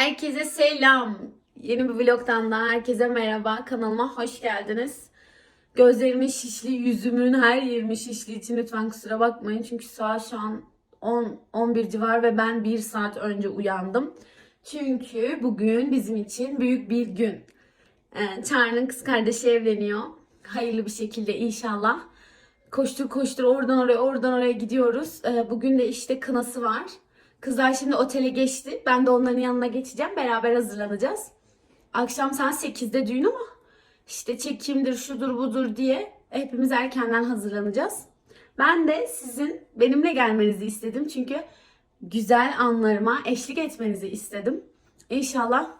Herkese selam. Yeni bir vlogdan da herkese merhaba. Kanalıma hoş geldiniz. Gözlerimin şişli, yüzümün her yerimi şişli için lütfen kusura bakmayın. Çünkü saat şu an 10 11 civar ve ben 1 saat önce uyandım. Çünkü bugün bizim için büyük bir gün. Ee, Çağrı'nın kız kardeşi evleniyor. Hayırlı bir şekilde inşallah. Koştur koştur oradan oraya oradan oraya gidiyoruz. Ee, bugün de işte kınası var. Kızlar şimdi otele geçti. Ben de onların yanına geçeceğim. Beraber hazırlanacağız. Akşam saat 8'de düğün ama işte çekimdir şudur budur diye hepimiz erkenden hazırlanacağız. Ben de sizin benimle gelmenizi istedim. Çünkü güzel anlarıma eşlik etmenizi istedim. İnşallah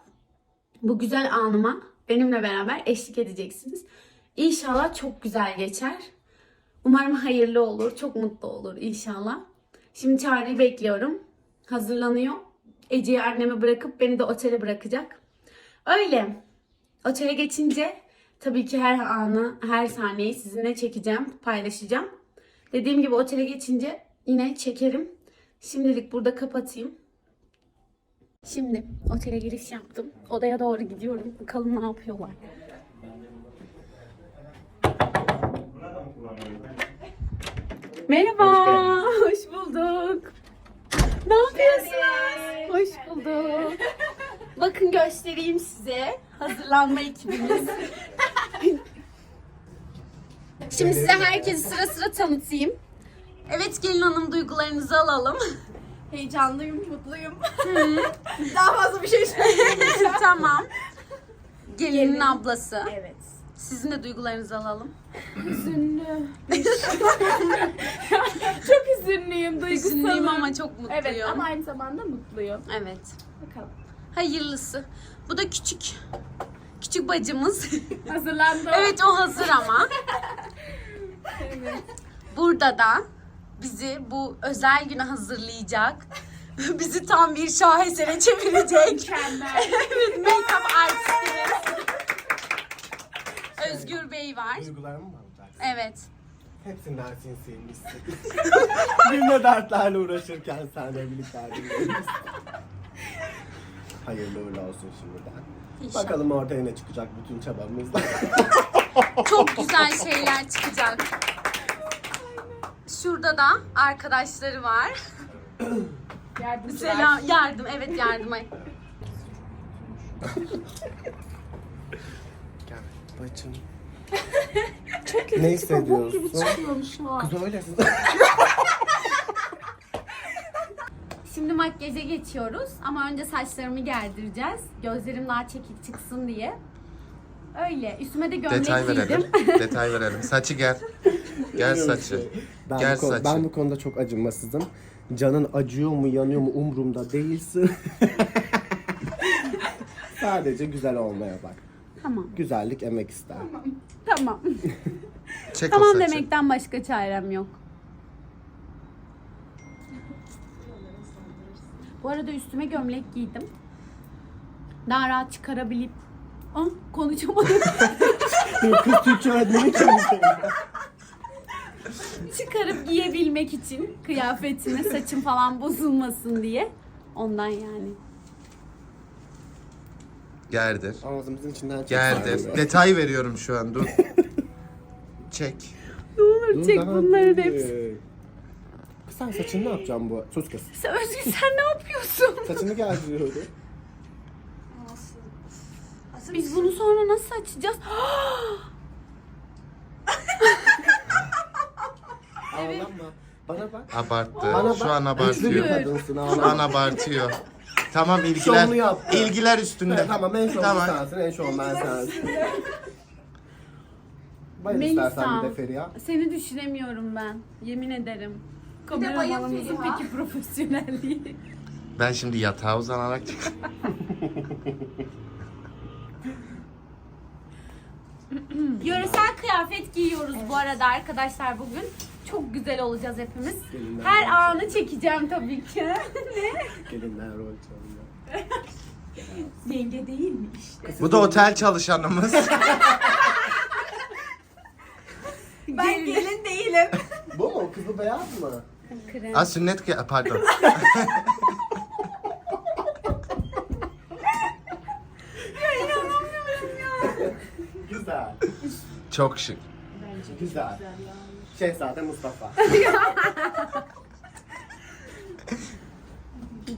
bu güzel anıma benimle beraber eşlik edeceksiniz. İnşallah çok güzel geçer. Umarım hayırlı olur. Çok mutlu olur inşallah. Şimdi Çağrı'yı bekliyorum. Hazırlanıyor. Ece'yi anneme bırakıp beni de otele bırakacak. Öyle. Otele geçince tabii ki her anı, her sahneyi sizinle çekeceğim, paylaşacağım. Dediğim gibi otele geçince yine çekerim. Şimdilik burada kapatayım. Şimdi otele giriş yaptım. Odaya doğru gidiyorum. Bakalım ne yapıyorlar. Merhaba, hoş bulduk. Ne yapıyorsunuz? Hoş bulduk. Bakın göstereyim size hazırlanma ekibimiz. Şimdi size herkesi sıra sıra tanıtayım. Evet gelin hanım duygularınızı alalım. Heyecanlıyım, mutluyum. Daha fazla bir şey söyleyeyim. tamam. Gelinin ablası. Evet. Sizin de duygularınızı alalım. Hüzünlü. hüzünlüyüm, duygusalım. Üzünlüyüm ama çok mutluyum. Evet ama aynı zamanda mutluyum. Evet. Bakalım. Hayırlısı. Bu da küçük. Küçük bacımız. Hazırlandım. evet o hazır ama. Evet. Burada da bizi bu özel güne hazırlayacak. bizi tam bir şahesere çevirecek. Mükemmel. evet, make-up artistimiz. Özgür Bey var. Duygularımı mı alacaksın? Evet. Hepsinden sinsiymişsin. Benimle dertlerle uğraşırken sen de birlikte derdindeyiz. Hayırlı uğurlu olsun şimdiden. İnşallah. Bakalım ortaya ne çıkacak bütün çabamızla. Çok güzel şeyler çıkacak. Şurada da arkadaşları var. Yardımcılar. Selam, yardım, evet yardıma. Gel bacım. Çok Ne hissediyorsun? şu an. Kız öylesin. Şimdi makyaja geçiyoruz ama önce saçlarımı gerdireceğiz. Gözlerim daha çekik çıksın diye. Öyle. Üstüme de gömlek Detay giydim. verelim. Detay verelim. Saçı gel. Gel saçı. Ben, Gel bu konu- saçı. ben bu konuda çok acımasızım. Canın acıyor mu yanıyor mu umurumda değilsin. Sadece güzel olmaya bak. Tamam. Güzellik emek ister. Tamam. Çek tamam saçı. demekten başka çarem yok. Bu arada üstüme gömlek giydim. Daha rahat çıkarabilip Ah, konuşamadım. Kız Türkçe öğretmeni? Çıkarıp giyebilmek için kıyafetime saçım falan bozulmasın diye. Ondan yani. Gerdir. Ağzımızın içinden çıktı. Gerdir. Detay veriyorum şu an. Dur. Çek. Ne olur Dur, çek bunların büyük. hepsi. Kız sen saçını ne yapacaksın bu? Sus kız. Sen Özgür sen ne yapıyorsun? Saçını gezdiriyordu. Biz bunu sonra nasıl açacağız? Ağlama. Bana bak. Abarttı. Bana bak. Şu an abartıyor. Şu an abartıyor. Tamam ilgiler. Şovunu yaptı. İlgiler üstünde. Evet, tamam en şovman Tamam. sensin, en şovman sensin. Bayıl istersen bir de Feriha. Seni düşünemiyorum ben. Yemin ederim. Kameramanımızın Feriha. peki profesyonelliği. Ben şimdi yatağa uzanarak Yöresel kıyafet giyiyoruz bu arada arkadaşlar bugün. Çok güzel olacağız hepimiz. Gelinler Her rol anı çekeceğim tabii ki. ne? Gelinler rol çalıyor. Yenge değil mi işte? Bu da otel çalışanımız. Ben gelin, değilim. Bu mu? Kızı beyaz mı? Krem. Aa sünnet ki pardon. İnanamıyorum ya. Güzel. Çok şık. Güzel. Şehzade Mustafa.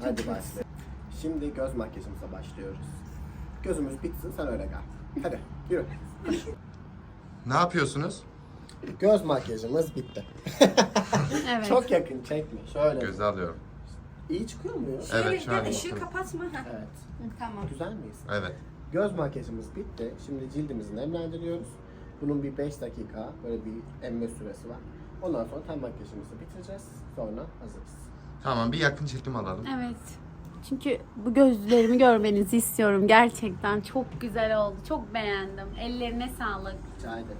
Hadi başlayalım. Şimdi göz makyajımıza başlıyoruz. Gözümüz bitsin sen öyle gel. Hadi yürü. Ne yapıyorsunuz? Göz makyajımız bitti. Evet. Çok yakın çekme. Şöyle. Göze alıyorum. İyi çıkıyor muyuz? Evet şu an ışığı yakın. kapatma. Ha. Evet. Tamam. Güzel miyiz? Evet. Göz makyajımız bitti. Şimdi cildimizi nemlendiriyoruz. Bunun bir 5 dakika böyle bir emme süresi var. Ondan sonra ten makyajımızı bitireceğiz. Sonra hazırız. Tamam bir yakın çekim alalım. Evet. Çünkü bu gözlerimi görmenizi istiyorum. Gerçekten çok güzel oldu. Çok beğendim. Ellerine sağlık. Rica ederim.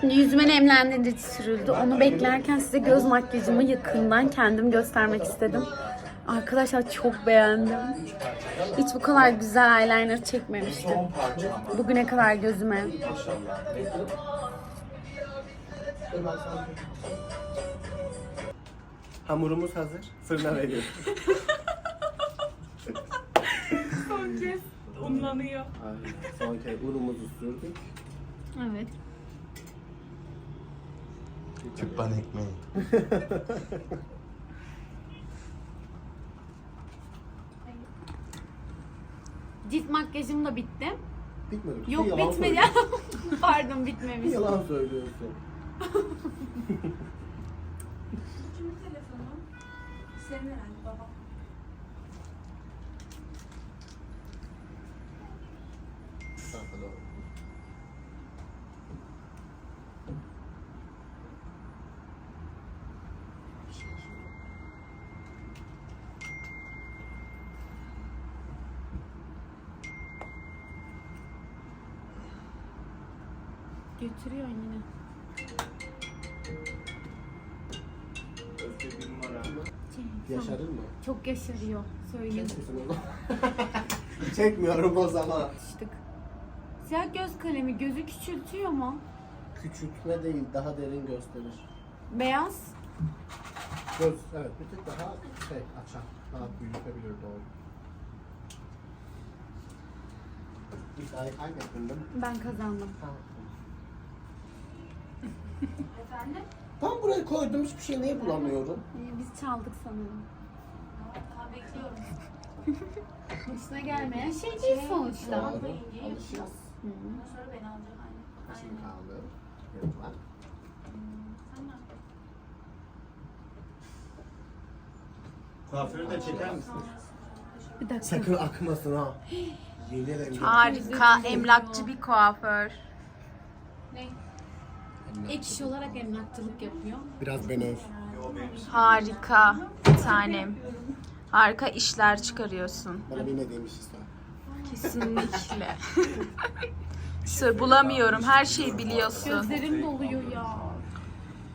Şimdi yüzüme nemlendirici sürüldü. Onu beklerken size göz makyajımı yakından kendim göstermek istedim. Arkadaşlar çok beğendim. Hiç bu kadar güzel eyeliner çekmemiştim. Bugüne kadar gözüme. Hamurumuz hazır. Fırına veriyoruz. Son kez unlanıyor. Aynen. Son kez unumuzu sürdük. Evet. Tüppan ekmeği. Cilt makyajım da bitti. Bitmedi. Yok yalan bitmedi. söylüyorsun. Pardon Bir bitmemiş. yalan söylüyorsun. Kimin telefonu? Senin herhalde baba. Çok yaşarıyor. Söyleyeyim. Çekmiyorum o zaman. Açtık. Siyah göz kalemi gözü küçültüyor mu? Küçültme değil, daha derin gösterir. Beyaz. Göz, evet bir tık daha şey, açar. Daha büyütebilir doğru. İddiayı kaybettin değil mi? Ben kazandım. Tamam. Efendim? Tam buraya koydum hiçbir şey niye bulamıyorum? Ee, Biz çaldık sanırım. Bekliyorum. Başına gelmeyen şey değil sonuçta. Alışırız. Ondan sonra beni alacak anne. Şimdi kaldı. Tamam. Kuaförü de çeker misin? Bir dakika. Sakın akmasın ha. Yemin ederim. Harika, emlakçı bir kuaför. Ne? Ek iş olarak emlakçılık yapıyor. Biraz beni öv. Harika bir tanem. Harika işler çıkarıyorsun. Bana bilmediğim işi söyle. Kesinlikle. Sır bulamıyorum. Her şeyi biliyorsun. Gözlerim doluyor ya.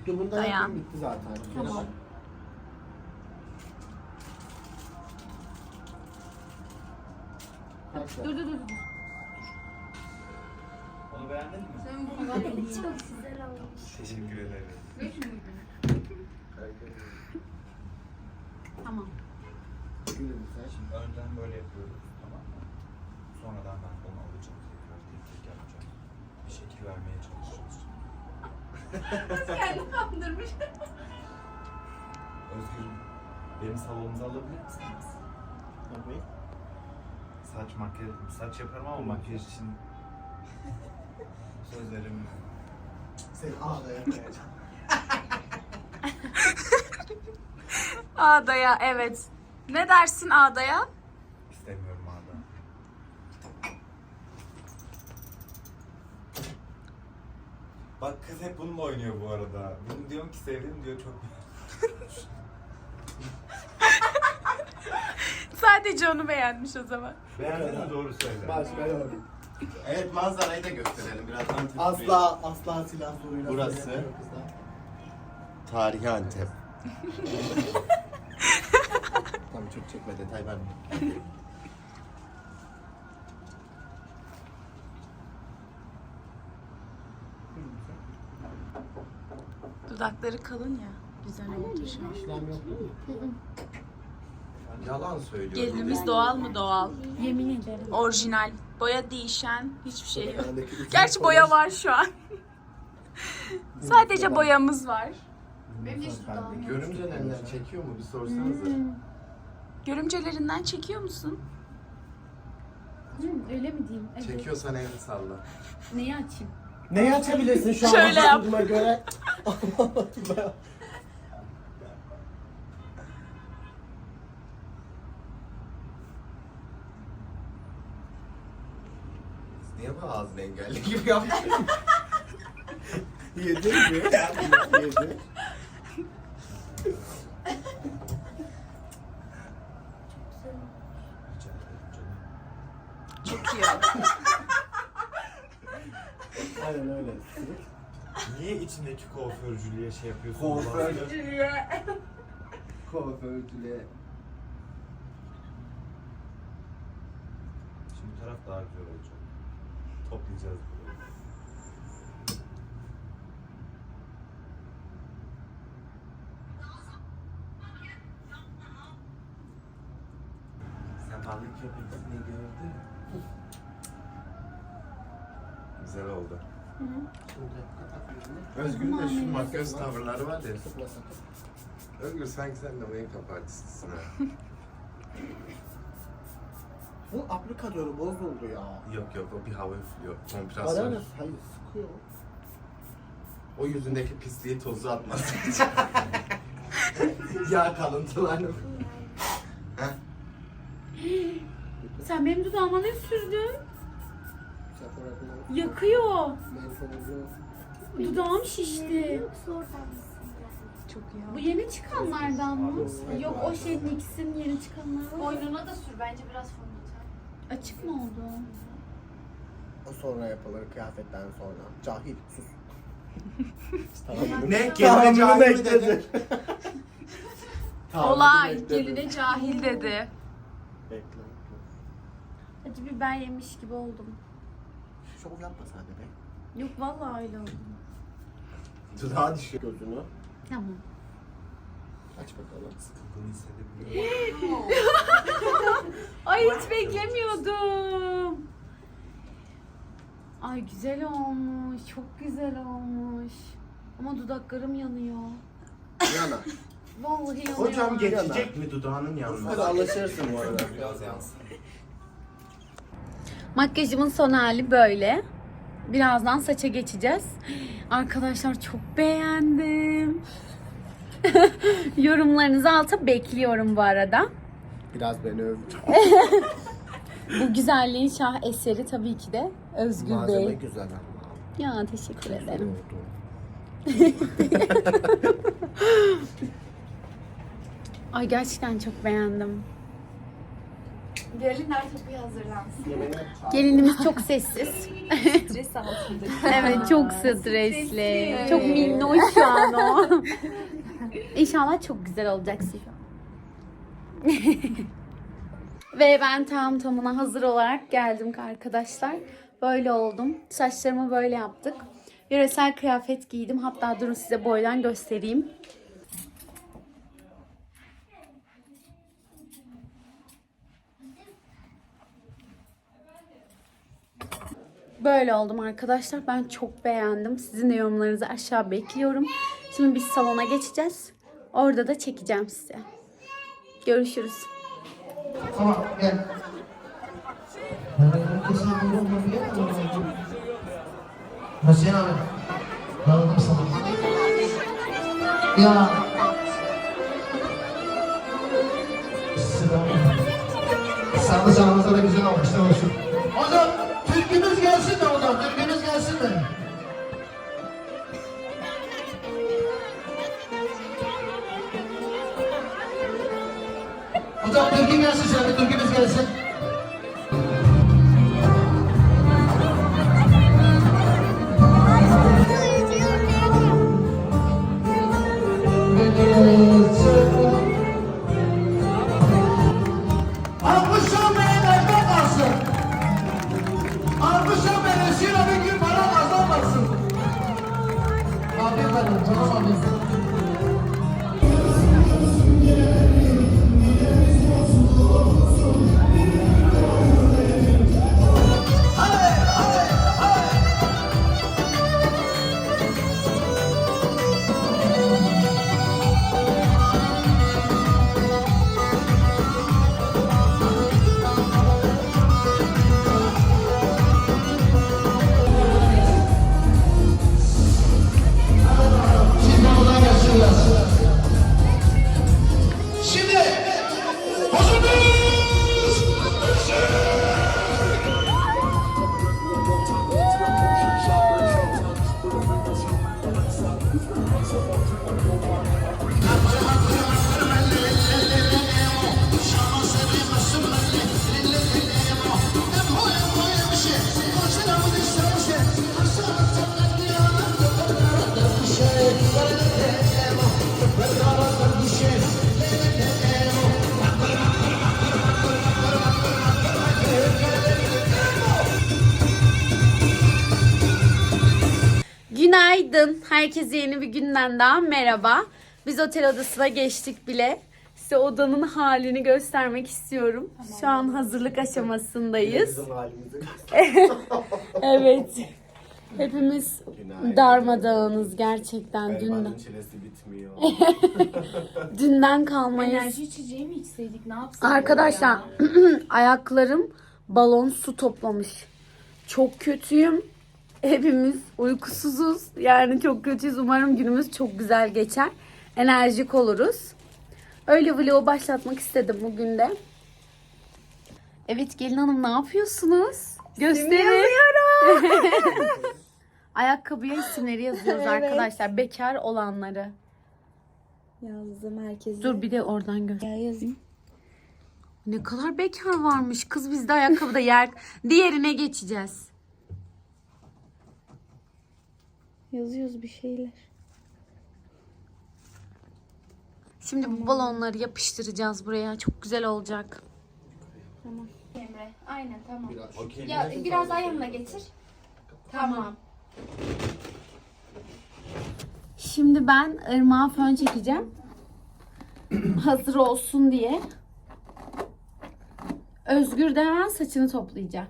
Dur bunda Dayan. yapayım bitti zaten. Tamam. Dur dur dur. Onu beğendin mi? Teşekkür ederim. Tamam. Gülümse. Şimdi önden böyle yapıyoruz tamam mı? Sonradan ben onu alacağım tekrar tek tek yapacağım. Bir şekil vermeye çalışacağız. Kendini kandırmış. Özgür'üm benim salonumuza alabilir misiniz? Tabii. Saç makyaj, saç yaparım ama makyaj için söz veremiyorum. Seni ağlaya koyacağım. Ağdaya evet. Ne dersin Ağdaya? İstemiyorum Arda. Bak kız hep bununla oynuyor bu arada. Bunu diyorum ki sevdim diyor çok Sadece onu beğenmiş o zaman. Beğendin mi doğru söyle. Başka yok. Evet manzarayı da gösterelim birazdan. Antep Asla asla silah zoruyla. Burası. Tarihi Antep. tamam çok çekme detay verme. Dudakları kalın ya. Güzel oldu şu an. İşlem yok değil mi? Yalan söylüyor. Gelinimiz doğal mı doğal? Yemin ederim. Orijinal. Boya değişen hiçbir şey yok. Gerçi boya var şu an. Sadece boyamız var. Benim de hiç dudağım yok. Çekiyor mu bir sorsanıza. Görümcelerinden çekiyor musun? Hı, öyle mi diyeyim? Evet. Çekiyorsan elini salla. Neyi açayım? Neyi açabilirsin şu an? Şöyle yap. Duruma göre. Niye bu ağzını engelli gibi yaptın? Yedi mi? Yedi. Rica ederim canım. Çekiyor. Aynen öyle. Niye içindeki kuaförcülüğe şey yapıyorsun? Kuaför. Bahsediyor. Kuaförcüle. Şimdi bu taraf daha güzel olacak. Toplayacağız burayı. Sen balık köpekini gördün. Güzel oldu. Özgür'ün de şu makyaj tavırları var ya. Özgür sanki sen de make-up artistisin ha. Bu aplikatörü bozuldu ya. Yok yok o bir hava üflüyor. Bana Kompresör. ne? Hayır sıkıyor. O yüzündeki pisliği tozu atması için. Yağ kalıntılarını. Heh. Sen benim dudağıma ne sürdün? Yakıyor. Dudağım şişti. Çok iyi. Bu yeni çıkanlardan mı? Yok o şey NYX'in yeni çıkanlar var. Boynuna da sür bence biraz fondöten. Açık mı oldu? O sonra yapılır kıyafetten sonra. Cahil sus. Ne? Geline cahil mi? Tahminini Olay. Geline cahil dedi. Bekle. Acı biber yemiş gibi oldum. Şov yapma sadece be. Yok vallahi öyle oldu. Dudağı düşüyor. Gözünü Tamam. aç bakalım. Sıkıldığını hissedebiliyor. Ay hiç beklemiyordum. Ay güzel olmuş. Çok güzel olmuş. Ama dudaklarım yanıyor. Yana. Vallahi yanıyor. Hocam geçecek mi dudağının Hadi yanına? alışırsın bu arada. Biraz yansın. Makyajımın son hali böyle. Birazdan saça geçeceğiz. Arkadaşlar çok beğendim. Yorumlarınızı alta bekliyorum bu arada. Biraz beni öv. Bu güzelliğin şah eseri tabii ki de Özgür Malzeme Bey. güzel. Ya teşekkür ederim. Ay gerçekten çok beğendim. Gelinler topuya hazırlansın. Gelinimiz çok sessiz. Stres altında. evet çok stresli. Çok minnoş şu an o. İnşallah çok güzel olacaksın. Ve ben tam tamına hazır olarak geldim arkadaşlar. Böyle oldum. Saçlarımı böyle yaptık. Yöresel kıyafet giydim. Hatta durun size boydan göstereyim. Böyle oldum arkadaşlar. Ben çok beğendim. Sizin de yorumlarınızı aşağı bekliyorum. Şimdi biz salona geçeceğiz. Orada da çekeceğim size. Görüşürüz. Tamam gel. Hüseyin abi. Darıldım sana. Ya. Sıra. Sağlı sağımızda da güzel alkışlar olsun. Günaydın. Herkese yeni bir günden daha merhaba. Biz otel odasına geçtik bile. Size odanın halini göstermek istiyorum. Şu an hazırlık aşamasındayız. Bizim halimizi. evet. Hepimiz Günaydın. darmadağınız gerçekten dünden. Çilesi bitmiyor. Dünden kalmayız. Enerji içeceği mi içseydik ne yapsak? Arkadaşlar ayaklarım balon su toplamış. Çok kötüyüm. Hepimiz uykusuzuz. Yani çok kötüyüz. Umarım günümüz çok güzel geçer. Enerjik oluruz. Öyle vlogu başlatmak istedim bugün de. Evet gelin hanım ne yapıyorsunuz? Gösterin. Ayakkabıya isimleri yazıyoruz arkadaşlar. Bekar olanları. Yazdım herkese. Dur bir de oradan göster. Ya yazayım. Ne kadar bekar varmış. Kız bizde ayakkabıda yer. Diğerine geçeceğiz. Yazıyoruz bir şeyler. Şimdi bu balonları yapıştıracağız buraya. Çok güzel olacak. Emre. Aynen tamam. Okey. Ya biraz daha yanına getir. Tamam. Şimdi ben ırmağa fön çekeceğim. Hazır olsun diye. Özgür de hemen saçını toplayacak.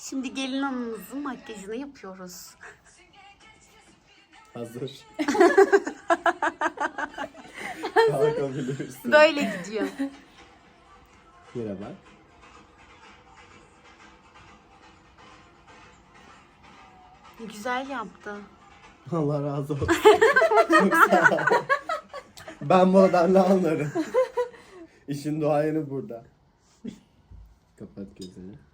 Şimdi gelin hanımımızın makyajını yapıyoruz. Hazır. Kalkabilirsin. Böyle gidiyor. Yere bak. Güzel yaptı. Allah razı olsun. Çok sağ ol. Ben bu ne anlarım? İşin duayeni burada. Kapat gözünü.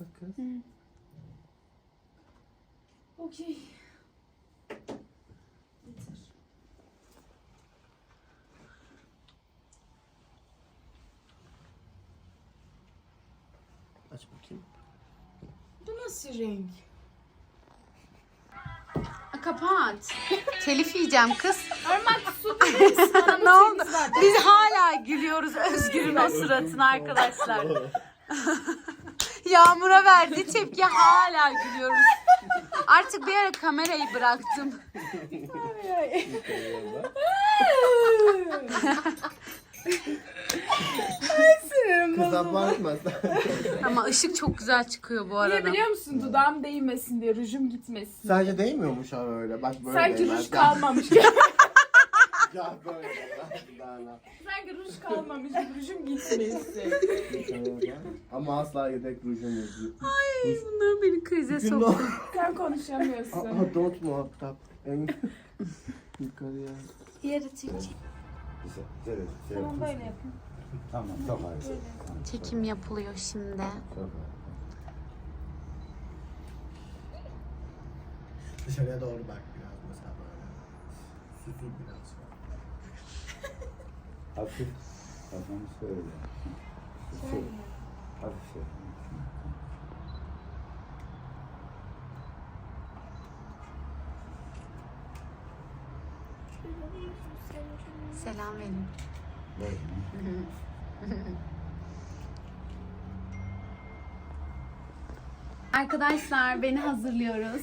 Kapat kız. Okey. Aç bakayım. Bu nasıl renk? Kapat. Telif yiyeceğim kız. Irmak su ne oldu? Biz hala gülüyoruz Özgür'ün o suratına arkadaşlar. Yağmur'a verdiği tepki hala gülüyoruz. Artık bir ara kamerayı bıraktım. Kız abartma. Ama ışık çok güzel çıkıyor bu arada. Niye biliyor musun? Dudağım değmesin diye, rujum gitmesin. Sence değmiyormuş ama öyle. Bak böyle Sanki değmez. ruj kalmamış. Ya böyle. Daha ne? Sanki ruj kalmamış, rujum gitmesin. Ama asla yedek rujumuz yok. Ay bunlar beni krize Günah. soktu. Sen konuşamıyorsun. Aa, don't muhatap. En yukarıya. Diğeri Türkçe. Güzel. Evet. Tamam böyle yapın. Tamam. Harika. Çekim yapılıyor şimdi. Harika. Dışarıya doğru bak biraz mesela böyle. Süzül biraz. Hafif. Tamam söyle. Şey. Hafif şey. Selam verin. Böyle. Arkadaşlar beni hazırlıyoruz.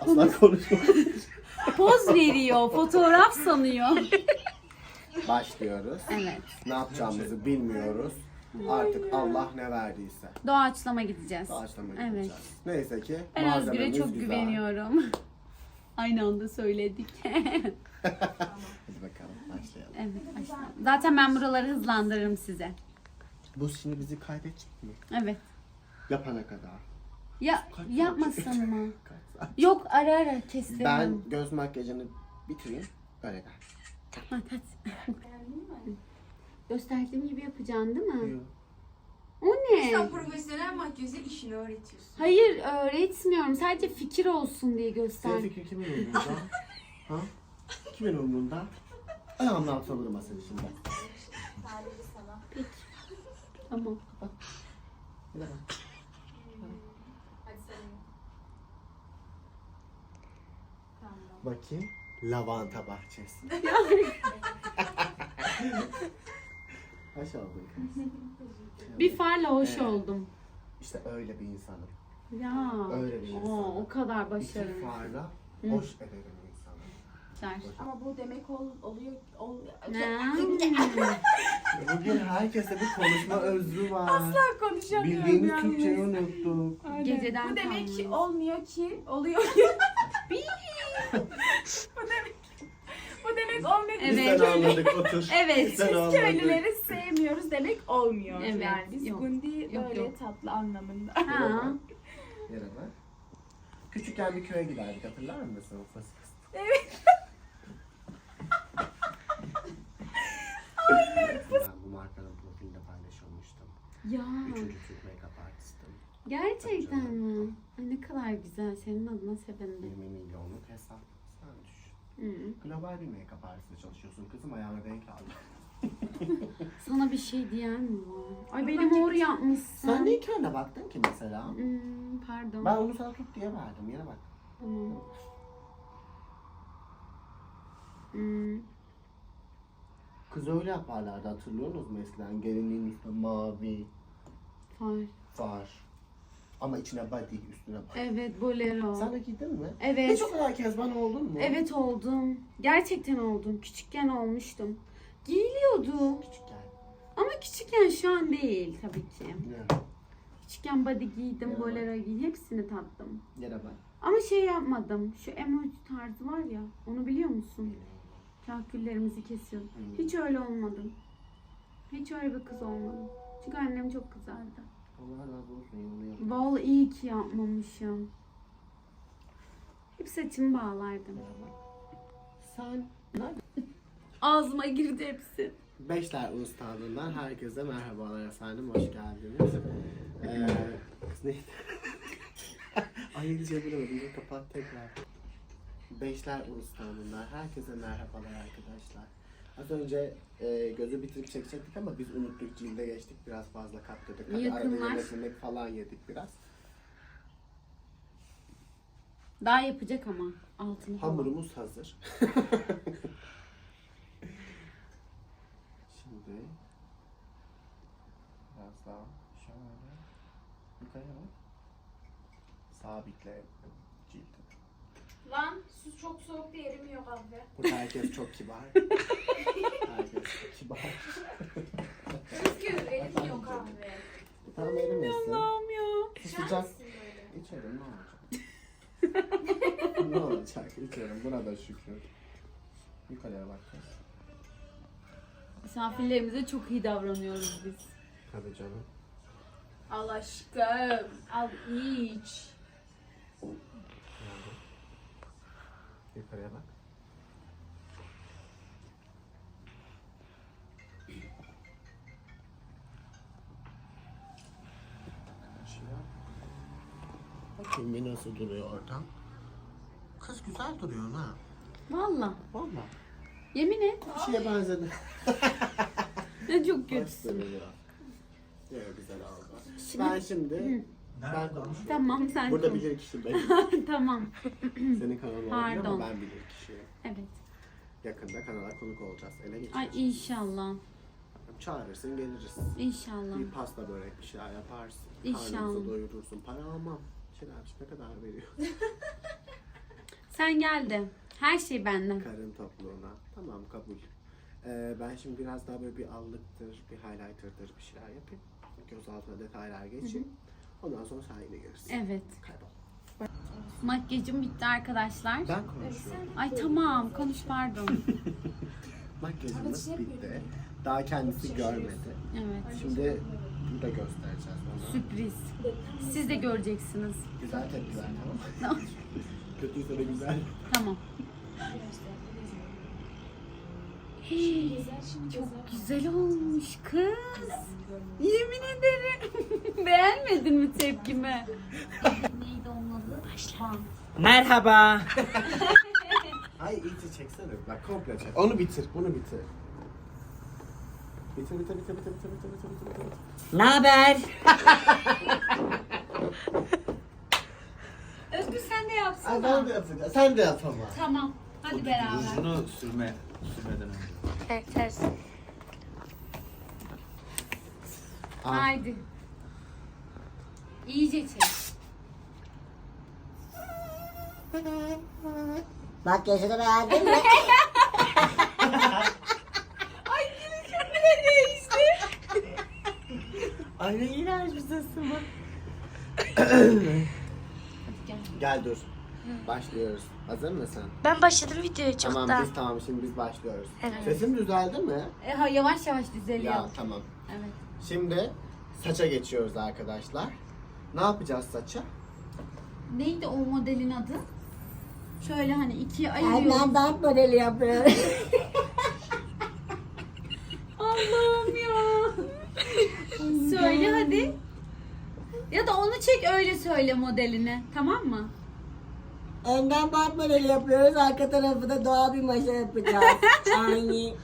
Asla konuşma. Poz veriyor, fotoğraf sanıyor. Başlıyoruz. Evet. Ne yapacağımızı bilmiyoruz. Artık Allah ne verdiyse. Doğaçlama gideceğiz. Doğaçlama Evet. gideceğiz. Neyse ki Ben Özgür'e malzememiz çok güzel. güveniyorum. Aynı anda söyledik. Hadi bakalım başlayalım. evet, başlayalım. Zaten ben buraları hızlandırırım size. Bu şimdi bizi kaybedecek mi? Evet. Yapana kadar. Ya Kaç yapmasın mı? Kaç saat? Yok ara ara kestiririm. Ben göz makyajını bitireyim. Öyle gel. Hadi hadi. Gösterdiğim gibi yapacaksın değil mi? Yok. O ne? Sen profesyonel makyajı işini öğretiyorsun. Hayır öğretmiyorum. Sadece fikir olsun diye göster. Senin fikrin kimin umurunda? ha? Kimin umurunda? Ayağımın altına vurma seni şimdi. Tamam. Bir dakika. Bakayım. Lavanta bahçesi. Hoş oldun kız. Bir farla hoş Evet. oldum. İşte öyle bir insanım. Ya. Öyle bir Oo, insanım. o kadar İki başarılı. farla hoş ederim insanı. Güzel. Ama bu demek ol, oluyor. Ol, Ne? Bugün herkese bir konuşma özrü var. Asla konuşamıyorum Bildiğimiz. Türkçeyi unuttuk. Aynen. Geceden Bu demek ki kalmış. olmuyor ki oluyor ki. bu demek olmuyor ki. Biz Evet. seni anladık otur. Evet. Biz seni Biz anladık. köylüleri sevmiyoruz demek olmuyor. Evet, Yani biz yok. gundi Yok, böyle yok. tatlı anlamında. Ha. Merhaba. Küçükken bir köye giderdik hatırlar mısın? Evet. ben bu markanın profilinde paylaşılmıştım. Ya. Üçüncü Türk make-up artistim. Gerçekten mi? Ay ne kadar güzel. Senin adına sevindim. 20 milyonluk hesap. Hı. Global bir make-up artiste çalışıyorsun. Kızım ayağına denk aldı. Sana bir şey diyen mi var? Ay benim mor yapmışsın. Sen niye kendine baktın ki mesela? Hmm, pardon. Ben onu sana tut diye verdim. Yine bak. Tamam. Hmm. Kız öyle yaparlardı hatırlıyorsunuz mu eskiden? Gelinliğin üstüne mavi Far. far. Ama içine body, üstüne body. Evet bolero. Sen de giydin mi? Evet. Hiç o kadar kezban oldun mu? Evet oldum. Gerçekten oldum. Küçükken olmuştum. Giyiliyordu. Küçükken. Ama küçükken şu an değil tabii ki. Ne? Küçükken body giydim, Evet. bolero giydim. Hepsini tattım. Bak. Ama şey yapmadım. Şu emoji tarzı var ya. Onu biliyor musun? Kahküllerimizi kesiyor. Hiç öyle olmadım. Hiç öyle bir kız olmadım. Çünkü annem çok kızardı. Allah razı olsun yanılıyor. Vallahi iyi ki yapmamışım. Hep saçımı bağlardım. Sen Ağzıma girdi hepsi. Beşler Ulus Tanrı'ndan herkese merhabalar efendim. Hoş geldiniz. Ee, kız neydi? Ay İngilizce bilemedim. Dur, Kapat tekrar. Beşler Ulus Tanrı'ndan herkese merhabalar arkadaşlar. Az önce e, gözü bitirip çekecektik ama biz unuttuk. Cilde geçtik. Biraz fazla katladık. Hadi arada Yakınlar. yemek falan yedik biraz. Daha yapacak ama altını falan. Hamurumuz hazır. Şimdi biraz daha şöyle yukarıya bak. Sabitle cildi. Lan su çok soğuk diye erimiyor kahve. Burada herkes çok kibar. herkes çok kibar. Çünkü erimiyor kahve. Tamam erimesin. Allah'ım ya. Sıcak. İçerim ne olacak? ne olacak? İçerim. Buna da şükür. Yukarıya bak. kız. Misafirlerimize çok iyi davranıyoruz biz. Tabii canım. Al aşkım. Al iç. Yukarıya bak. Bakayım bir nasıl duruyor oradan. Kız güzel duruyor ha. Valla. Valla. Yemin et. Bir şeye benzedi. Ne çok kötüsün. duruyor. Yok güzel oldu. Şimdi- Ben şimdi ben konuşuyorum. Tamam sen Burada konuş. bilir kişi benim. tamam. Senin kanalın Pardon. ama ben bilir kişiyim. Evet. Yakında kanala konuk olacağız. Ele geçeceğiz. Ay inşallah. Çağırırsın geliriz. İnşallah. Bir pasta börek bir şeyler yaparsın. İnşallah. Karnımızı doyurursun. Para almam. Şener ne kadar veriyor? Sen geldin. Her şey benden. Karın topluğuna. Tamam kabul. Ee, ben şimdi biraz daha böyle bir allıktır, bir highlighter'dır bir şeyler yapayım. Göz altına detaylar geçeyim. Ondan sonra yine gelirsin. Evet. Kaybol. Makyajım bitti arkadaşlar. Ben konuşuyorum. Ay tamam konuş pardon. Makyajımız bitti. Daha kendisi görmedi. Evet. Şimdi burada göstereceğiz ona. Sürpriz. Siz de göreceksiniz. Güzel tepkiler tamam? Kötüyse de güzel. Tamam. Çok güzel olmuş kız. Yemin ederim. Beğenmedin mi tepkimi? Neydi onun adı? Başla. Merhaba. Ay iyice çeksene. Bak komple çek. Onu bitir. Bunu bitir. Bitir bitir bitir bitir bitir bitir bitir bitir bitir. Ne haber? Özgür sen de yapsana. Ay ben de yapacağım. Sen de yap ama. Tamam. Hadi beraber. Rujunu sürme, sürmeden önce. Al. Haydi. İyice çek. Makyajını beğendin mi? Ay ne iğrenç bir sesin var. Gel dur. Başlıyoruz. Hazır mısın? Ben başladım videoyu çok tamam biz tamam şimdi biz başlıyoruz. Evet. Sesim düzeldi mi? E, ha, yavaş yavaş düzeliyor. Ya tamam. Evet. Şimdi saça geçiyoruz arkadaşlar. Ne yapacağız saça? Neydi o modelin adı? Şöyle hani ikiye ayırıyoruz. Hemen dart modeli yapıyorum. Allah'ım ya. söyle hadi. Ya da onu çek öyle söyle modelini. Tamam mı? Önden dart modeli yapıyoruz. Arka tarafı da doğal bir maşa yapacağız. Aynı.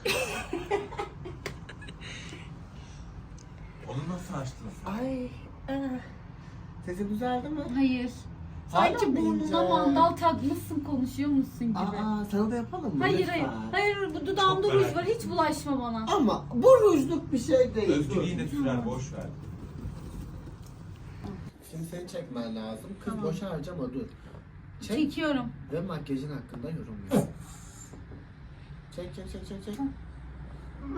Onu nasıl açtın sen? Ay. ah. Sesim düzeldi mi? Hayır. Hala Sanki mı burnuna ince? mandal takmışsın konuşuyor musun gibi. Aa, sana da yapalım mı? hayır Lütfen. hayır. Hayır bu dudağımda Çok ruj merak var. Hiç bulaşma bana. Ama bu rujluk bir şey değil. Özgür Dur. yine sürer, boş ver. Şimdi seni çekmen lazım. Kız boş harcama dur. Çek Çekiyorum. ve makyajın hakkında yorum yap. çek çek çek çek çek.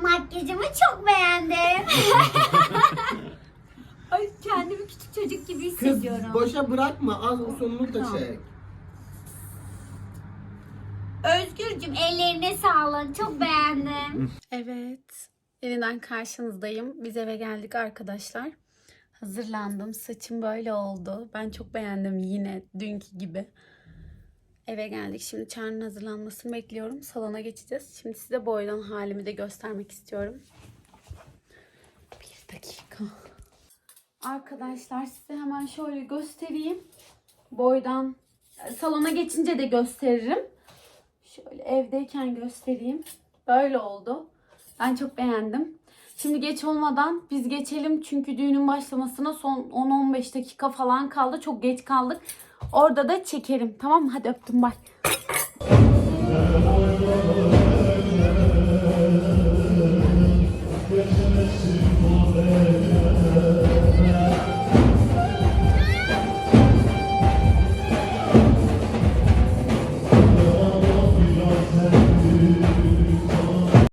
Makyajımı çok beğendim. Ay kendimi küçük çocuk gibi Kız hissediyorum. boşa bırakma az sonunu da çek. Özgürcüm ellerine sağlık. Çok beğendim. Evet. Yeniden karşınızdayım. Biz eve geldik arkadaşlar. Hazırlandım. Saçım böyle oldu. Ben çok beğendim yine dünkü gibi. Eve geldik. Şimdi Çağrı'nın hazırlanmasını bekliyorum. Salona geçeceğiz. Şimdi size boydan halimi de göstermek istiyorum. Bir dakika. Arkadaşlar size hemen şöyle göstereyim. Boydan salona geçince de gösteririm. Şöyle evdeyken göstereyim. Böyle oldu. Ben çok beğendim. Şimdi geç olmadan biz geçelim çünkü düğünün başlamasına son 10-15 dakika falan kaldı. Çok geç kaldık. Orada da çekerim. Tamam mı? Hadi öptüm. Bye.